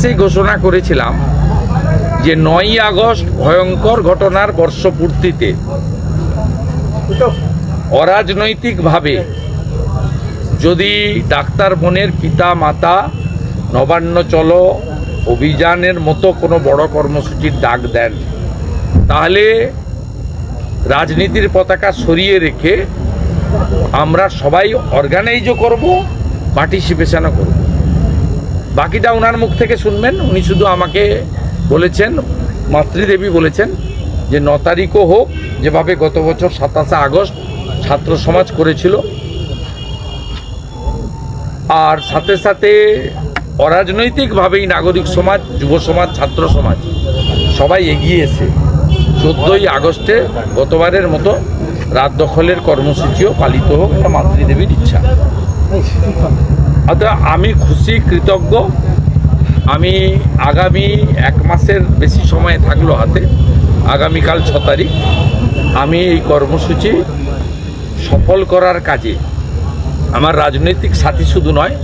সেই ঘোষণা করেছিলাম যে নয়ই আগস্ট ভয়ঙ্কর ঘটনার বর্ষপূর্তিতে অরাজনৈতিকভাবে যদি ডাক্তার বোনের পিতা মাতা নবান্ন চলো অভিযানের মতো কোনো বড় কর্মসূচির ডাক দেন, তাহলে রাজনীতির পতাকা সরিয়ে রেখে আমরা সবাই অর্গানাইজও করব পার্টিসিপেশনও করব। বাকিটা ওনার মুখ থেকে শুনবেন। উনি শুধু আমাকে বলেছেন, মাতৃদেবী বলেছেন, যে ন তারিখও হোক, যেভাবে গত বছর সাতাশে আগস্ট ছাত্র সমাজ করেছিল। আর সাথে সাথে অরাজনৈতিকভাবেই নাগরিক সমাজ, যুব সমাজ, ছাত্র সমাজ, সবাই এগিয়ে এসে চোদ্দোই আগস্টে গতবারের মতো রাত দখলের কর্মসূচিও পালিত হোক মাতৃদেবীর ইচ্ছা। অর্থাৎ আমি খুশি, কৃতজ্ঞ। আমি আগামী এক মাসের বেশি সময় থাকল হাতে, আগামীকাল ছ তারিখ। আমি এই কর্মসূচি সফল করার কাজে। আমার রাজনৈতিক সাথী শুধু নয়,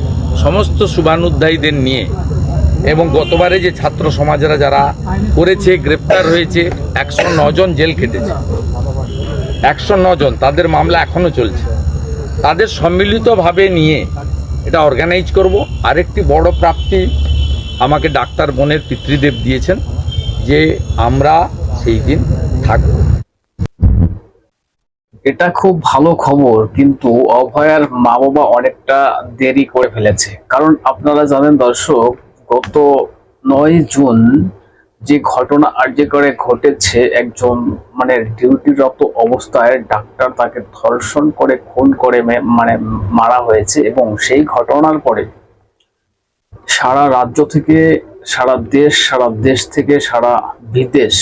সমস্ত শুভানুধ্যায়ীদের নিয়ে এবং গতবারে যে ছাত্র সমাজেরা যারা করেছে, গ্রেপ্তার হয়েছে, একশো জন জেল কেটেছে একশো জন, তাদের মামলা এখনও চলছে। তাদের সম্মিলিতভাবে নিয়ে এটা অর্গানাইজ করব। আরেকটি বড় প্রাপ্তি আমাকে ডাক্তার বোনের পিতৃদেব দিয়েছেন, যে আমরা সেই দিন থাকব। এটা খুব ভালো খবর, কিন্তু অভয়ার মা বাবা অনেকটা দেরি করে ফেলেছে। কারণ আপনারা জানেন দর্শক, গত নয় জুন যে ঘটনা আর্যে করে ঘটেছে, একজন মানে ডিউটিরত অবস্থায় ডাক্তার তাকে ধর্ষণ করে, খুন করে মানে মারা হয়েছে এবং সেই ঘটনার পরে সারা রাজ্য থেকে, সারা দেশ সারা দেশ থেকে, সারা বিদেশ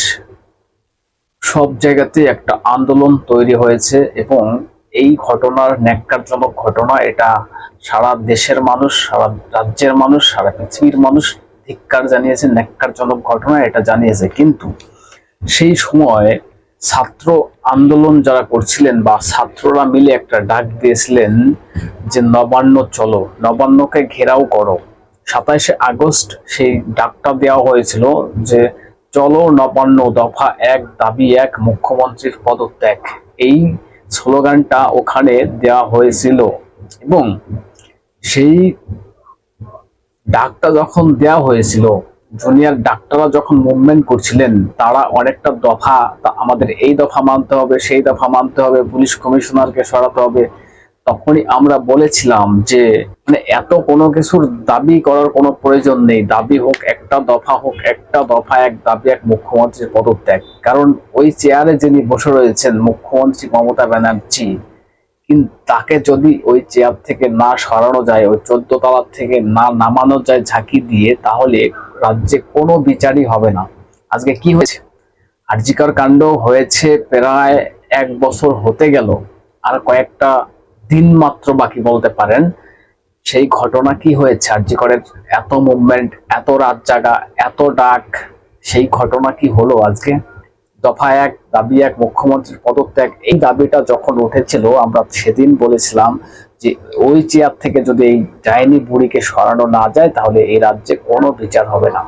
সব জায়গাতে একটা আন্দোলন তৈরি হয়েছে এবং এই ঘটনার ন্যাক্কারজনক ঘটনা এটা সারা দেশের মানুষ, সারা রাজ্যের মানুষ, সারা পৃথিবীর মানুষ ধিক্কার জানিয়েছে ন্যাক্কারজনক ঘটনা এটা জানিয়েছে। কিন্তু সেই সময় ছাত্র আন্দোলন যারা করছিলেন বা ছাত্ররা মিলে একটা ডাক দিয়েছিলেন যে, নবান্ন চলো, নবান্নকে ঘেরাও করো। সাতাইশে আগস্ট সেই ডাকটা দেওয়া হয়েছিল যে, চলো নবান্ন দফা এক, দাবি এক, মুখ্যমন্ত্রীর পদত্যাগ। এই স্লোগানটা ওখানে দেওয়া হয়েছিল। এবং সেই ডাকটা যখন দেওয়া হয়েছিল, জুনিয়র ডাক্তাররা যখন মুভমেন্ট করছিলেন, তারা অনেকটা দফা আমাদের এই দফা মানতে হবে, সেই দফা মানতে হবে, পুলিশ কমিশনারকে সরাতে হবে। তখনই আমরা বলেছিলাম যে মানে এত কোনো কিছুর দাবি করার কোনো প্রয়োজন নেই। দাবি হোক একটা দফা হোক, একটা দফা এক দাবি, এক মুখ্যমন্ত্রীর পদত্যাগ। কারণ ওই চেয়ারে যিনি বসে রয়েছেন, মুখ্যমন্ত্রী মমতা ব্যানার্জি কিন্তু তাকে যদি ওই চেয়ার থেকে না সরানো যায়, ওই চোদ্দ তলার থেকে না নামানো যায় ঝাঁকি দিয়ে, তাহলে রাজ্যে কোনো বিচারই হবে না। আজকে কি হয়েছে? আরজিকর কাণ্ড হয়েছে প্রায় এক বছর হতে গেল। আর কয়েকটা দিন মাত্র বাকি বলতে পারেন। সেই ঘটনা কি হয়েছে? আরজিকরের এত মুভমেন্ট এত রাত জাগা, এত ডাক, সেই ঘটনা কি হলো আজকে? দফা এক, দাবি এক, মুখ্যমন্ত্রীর পদত্যাগ, এই দাবিটা যখন উঠেছিল, আমরা সেদিন বলেছিলাম যে ওই চেয়ার থেকে যদি এই ডাইনি বুড়িকে সরানো না যায়, তাহলে এই রাজ্যে কোনো বিচার হবে না।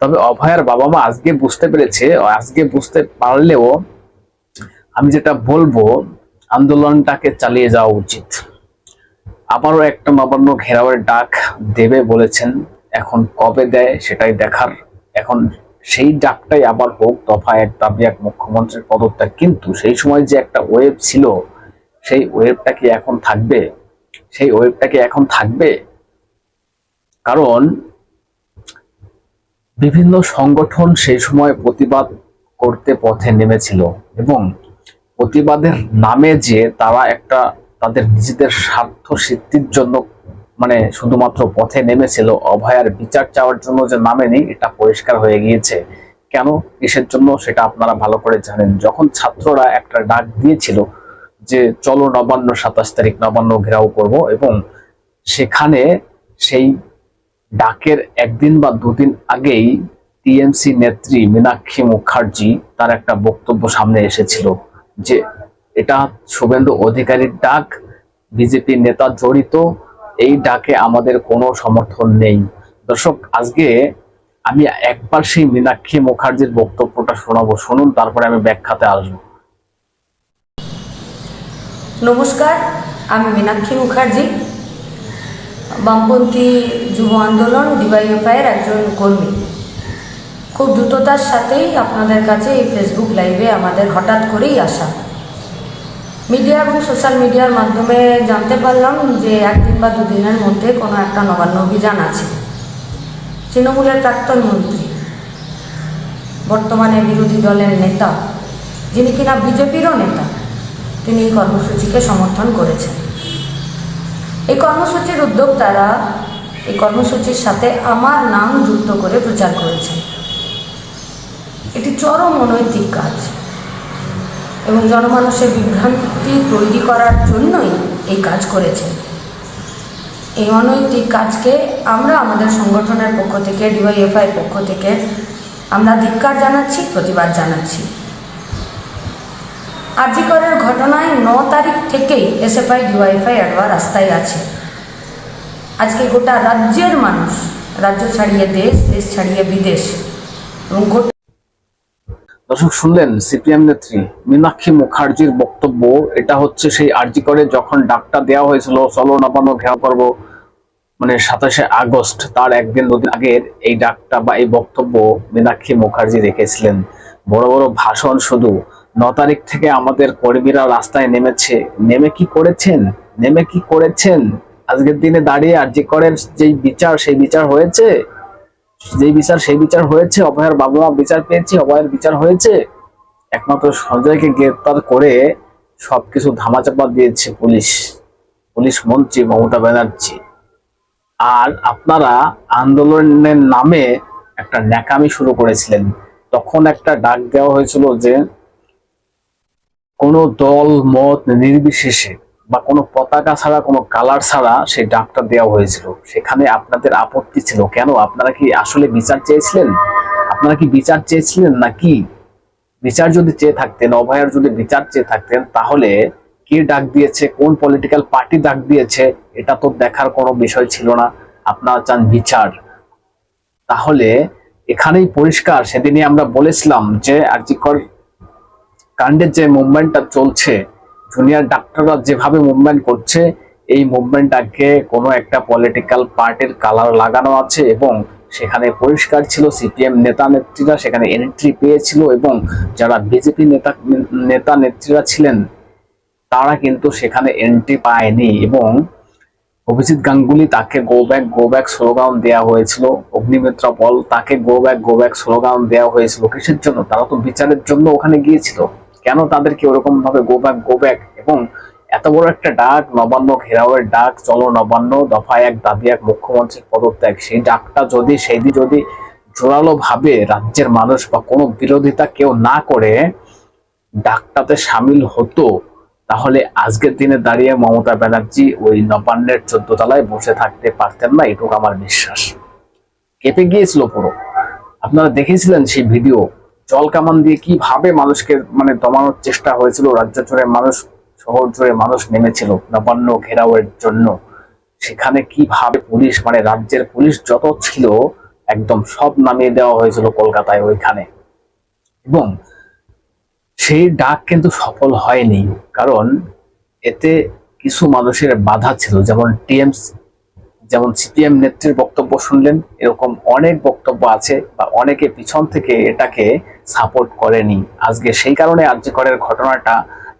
তবে অভয়ার বাবা মা আজকে বুঝতে পেরেছে, আজকে বুঝতে পারলেও আমি যেটা বলব, আন্দোলনটাকে চালিয়ে যাওয়া উচিত। আবারও একটা নবান্ন ঘেরাওয়ের ডাক দেবে বলেছেন, এখন কবে দেয় সেটাই দেখার, এখন সেই ডাকটাই আবার হোক দফা দাবি এক মুখ্যমন্ত্রীর পদত্যাগ। কিন্তু সেই সময় যে একটা ওয়েব ছিল, সেই ওয়েবটা কি এখন থাকবে? সেই ওয়েবটা কি এখন থাকবে? কারণ বিভিন্ন সংগঠন সেই সময় প্রতিবাদ করতে পথে নেমেছিল এবং প্রতিবাদের নামে যে তারা একটা তাদের নিজেদের স্বার্থ সিদ্ধির জন্য মানে শুধুমাত্র পথে নেমেছিল। অভয়ার বিচার চাওয়ার জন্য যে নামেনি, এটা পরিষ্কার হয়ে গিয়েছে। কেন? কিসের জন্য? সেটা আপনারা ভালো করে জানেন। যখন ছাত্ররা একটা ডাক দিয়েছিল যে, চলো নবান্ন সাতাশ তারিখ নবান্ন ঘেরাও করব এবং সেখানে সেই ডাকের একদিন বা দুদিন আগেই টিএমসি নেত্রী মীনাক্ষী মুখার্জি তার একটা বক্তব্য সামনে এসেছিল যে, এটা শুভেন্দু অধিকারীর ডাক, বিজেপি নেতা জড়িত এই ডাকে আমাদের কোনো সমর্থন নেই। দর্শক, আজকে আমি একবার সেই মীনাক্ষী মুখার্জির বক্তব্যটা শোনাবো। শুনুন, তারপরে আমি ব্যাখ্যাতে আসব। নমস্কার, আমি মীনাক্ষী মুখার্জি। বামপন্থী যুব আন্দোলন ডিওয়াইএফআইয়ের একজন কর্মী। খুব দ্রুততার সাথেই আপনাদের কাছে এই ফেসবুক লাইভে আমাদের হঠাৎ করেই আসা। মিডিয়া এবং সোশ্যাল মিডিয়ার মাধ্যমে জানতে পারলাম যে একদিন বা দুদিনের মধ্যে কোনো একটা নবান্ন অভিযান আছে। তৃণমূলের প্রাক্তন মন্ত্রী, বর্তমানে বিরোধী দলের নেতা, যিনি কিনা বিজেপিরও নেতা, তিনি এই কর্মসূচিকে সমর্থন করেছেন। এই কর্মসূচির উদ্যোক্তারা এই কর্মসূচির সাথে আমার নাম যুক্ত করে প্রচার করেছেন। এটি চরম অনৈতিক কাজ। এবং জনমানুষের বিভ্রান্তি তৈরি করার জন্যই এই কাজ করেছেন এই অনৈতিক কাজকে আমরা আমাদের সংগঠনের পক্ষ থেকে, ডিওয়াইএফআই পক্ষ থেকে আমরা ধিক্কার জানাচ্ছি, প্রতিবাদ জানাচ্ছি। আজিকরের ঘটনায় ন তারিখ থেকেই এসএফআই ডিওয়াইফাই অ্যাডওয়া রাস্তায় আছে। আজকে গোটা রাজ্যের মানুষ, রাজ্য ছাড়িয়ে দেশ দেশ ছাড়িয়ে বিদেশ এবং গোটা দর্শক, শুনলেন সিপিএম নেত্রী মীনাক্ষী মুখার্জির বক্তব্য। এটা হচ্ছে সেই আরজি করে যখন ডাকটা দেওয়া হয়েছিল, চলো নবান্ন ঘেরাও করব মানে সাতাশে আগস্ট, তার একদিন দুদিন আগের এই ডাকটা বা এই বক্তব্য মীনাক্ষী মুখার্জি রেখেছিলেন। বড় বড় ভাষণ শুধু। ন তারিখ থেকে আমাদের কর্মীরা রাস্তায় নেমেছে। নেমে কি করেছেন? নেমে কি করেছেন? আজকের দিনে দাঁড়িয়ে আরজি করের যেই বিচার, সেই বিচার হয়েছে? যেই বিচার, সেই বিচার হয়েছে, অভয়ের বাবা মা বিচার পেয়েছে, অভয়ের বিচার হয়েছে। একমাত্র সঞ্জয়কে গ্রেপ্তার করে সবকিছু ধামাচাপা দিয়েছে পুলিশ। পুলিশ মন্ত্রী মমতা ব্যানার্জি। আর আপনারা আন্দোলনের নামে একটা ন্যাকামি শুরু করেছিলেন। তখন একটা ডাক দেওয়া হয়েছিল যে কোনো দল, মত নির্বিশেষে বা কোনো পতাকা ছাড়া, কোনো কালার ছাড়া সেই ডাকটা দেওয়া হয়েছিল। সেখানে আপনাদের আপত্তি ছিল। কেন? আপনারা কি আসলে বিচার চেয়েছিলেন? আপনারা কি বিচার চেয়েছিলেন নাকি? বিচার যদি চেয়ে থাকতেন, অভয়ার যদি বিচার চেয়ে থাকতেন, তাহলে কে ডাক দিয়েছে, কোন পলিটিক্যাল পার্টি ডাক দিয়েছে, এটা তো দেখার কোনো বিষয় ছিল না। আপনারা চান বিচার। তাহলে এখানেই পরিষ্কার। সেদিনই আমরা বলেছিলাম যে আর্জিকর কাণ্ডের যে মুভমেন্টটা চলছে জুনিয়র ডাক্তাররা যেভাবে মুভমেন্ট করছে, এই মুভমেন্টটাকে কোনো একটা পলিটিক্যাল পার্টির কালার লাগানো আছে এবং সেখানে পরিষ্কার ছিল সিপিএম নেতা নেত্রীরা, সেখানে এন্ট্রি পেয়েছিল এবং যারা বিজেপি নেতা নেতা নেত্রীরা ছিলেন, তারা কিন্তু সেখানে এন্ট্রি পায়নি এবং অভিজিৎ গাঙ্গুলি তাকে go back go back slogan দেওয়া হয়েছিল। অগ্নিমিত্রা পল তাকে go back go back slogan দেওয়া হয়েছিল। কিসের জন্য? তারা তো বিচারের জন্য ওখানে গিয়েছিল। কেন তাদেরকে ওরকম ভাবে গো ব্যাক গো ব্যাক এবং এত বড় একটা ডাক, নবান্ন ঘেরাওয়ের ডাক, চলো নবান্ন দফা এক দাবি, এক মুখ্যমন্ত্রীর পদত্যাগ। সেই ডাকটা যদি সেই দিন যদি জোরালো ভাবে রাজ্যের মানুষ বা কোনো বিরোধিতা কেউ না করে, ডাকটাতে সামিল হতো, তাহলে আজকের দিনে দাঁড়িয়ে মমতা ব্যানার্জি ওই নবান্নের চোদ্দ তলায় বসে থাকতে পারতেন না, এটুকু আমার বিশ্বাস। কেঁপে গিয়েছিল পুরো। আপনারা দেখেছিলেন সেই ভিডিও? জল কামান দিয়ে কীভাবে মানুষকে মানে দমানোর চেষ্টা হয়েছিল? রাজ্য জুড়ে মানুষ, শহর জুড়ে মানুষ নেমেছিল নবান্ন ঘেরাওয়ের জন্য। সেখানে কীভাবে পুলিশ মানে রাজ্যের পুলিশ যত ছিল, একদম সব নামিয়ে দেওয়া হয়েছিল কলকাতায় ওইখানে। এবং সেই ডাক কিন্তু সফল হয়নি, কারণ এতে কিছু মানুষের বাধা ছিল, যেমন টিএমস যেমন সিপিএম নেত্রীর বক্তব্য শুনলেন, এরকম অনেক বক্তব্য আছে বা অনেকে পিছন থেকে এটাকে সাপোর্ট করেনি। আজকে সেই কারণে আর্যিকরের ঘটনাটা,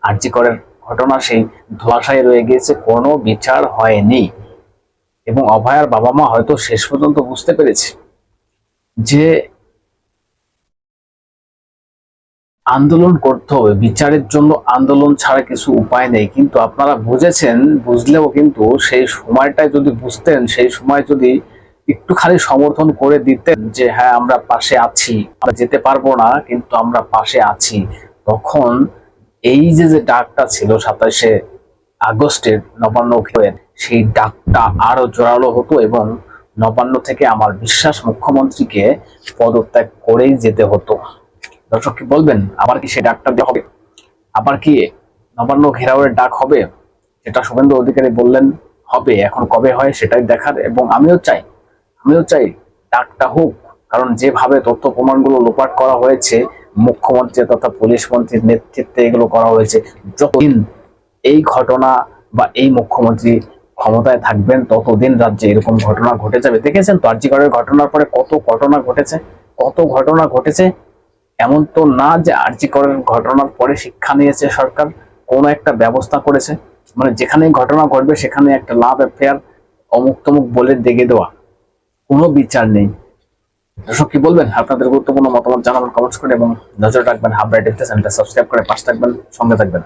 আর্যিকরের ঘটনা সেই ধোয়াশায় রয়ে গিয়েছে, কোনো বিচার হয়নি। এবং অভয়ার বাবা মা হয়তো শেষ পর্যন্ত বুঝতে পেরেছে যে আন্দোলন করতে হবে। বিচারের জন্য আন্দোলন ছাড়া কিছু উপায় নেই। কিন্তু আপনারা বুঝেছেন, বুঝলেও কিন্তু সেই সময়টায় যদি বুঝতেন, সেই সময় যদি একটু খালি সমর্থন করে দিতেন যে হ্যাঁ আমরা পাশে আছি, আমরা যেতে পারব না, কিন্তু আমরা পাশে আছি। তখন এই যে যে ডাকটা ছিল সাতাশে আগস্টের নবান্ন সেই ডাকটা আরও জোরালো হতো এবং নবান্ন থেকে আমার বিশ্বাস মুখ্যমন্ত্রীকে পদত্যাগ করেই যেতে হতো। দর্শক কি বলবেন? আবার কি সে ডাকটা দেওয়া হবে? আবার কি নবান্ন ঘেরাওয়ের ডাক হবে? যেটা শুভেন্দু অধিকারী বললেন, হবে। এখন কবে হয় সেটাই দেখার। এবং আমিও চাই আমিও চাই ডাকটা হোক। কারণ যেভাবে তথ্য প্রমাণগুলো লোপাট করা হয়েছে, মুখ্যমন্ত্রী তথা পুলিশ মন্ত্রীর নেতৃত্বে এগুলো করা হয়েছে, যতদিন এই ঘটনা বা এই মুখ্যমন্ত্রী ক্ষমতায় থাকবেন, ততদিন রাজ্যে এরকম ঘটনা ঘটে যাবে। দেখেছেন তো আর্জিকরের ঘটনার পরে কত ঘটনা ঘটেছে? কত ঘটনা ঘটেছে? এমন তো না যে আর্জিকরের ঘটনার পরে শিক্ষা নিয়েছে সরকার, কোনো একটা ব্যবস্থা করেছে। মানে যেখানে ঘটনা ঘটবে, সেখানে একটা লাভ অ্যাফেয়ার অমুক তমুক বলে দেখে দেওয়া। কোনো বিচার নেই। দর্শক, কি বলবেন? আপনাদের গুরুত্বপূর্ণ মতামত জানাবেন কমেন্টস করে এবং নজর রাখবেন হাবরাইট চ্যানেলটা সাবস্ক্রাইব করে পাশ থাকবেন, সঙ্গে থাকবেন।